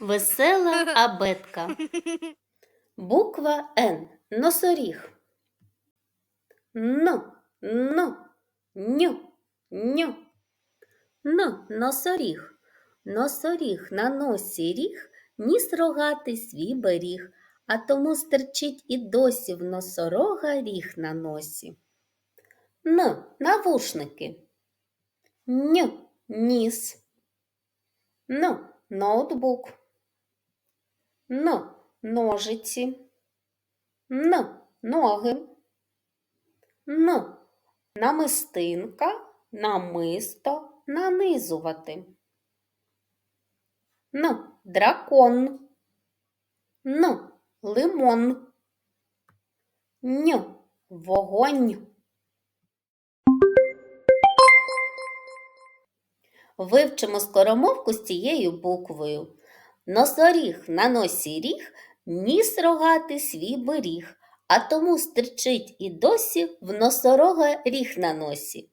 Весела абетка. Буква Н. Носоріг. Н, Н, Ню, Ню. Н. Носоріг. Носоріг на носі ріг, ніс рогатий свій беріг, а тому стерчить і досі в носорога ріг на носі. Н. Навушники. Н. Ніс. Н. Ноутбук. Н. Ножиці. Н. Ноги. Н. Намистинка, намисто, нанизувати. Н. Дракон. Н. Лимон. Н. Вогонь. Вивчимо скоромовку з цією буквою. Носоріг на носі ріг, ніс рогати свій беріг, а тому стерчить і досі в носорога ріг на носі.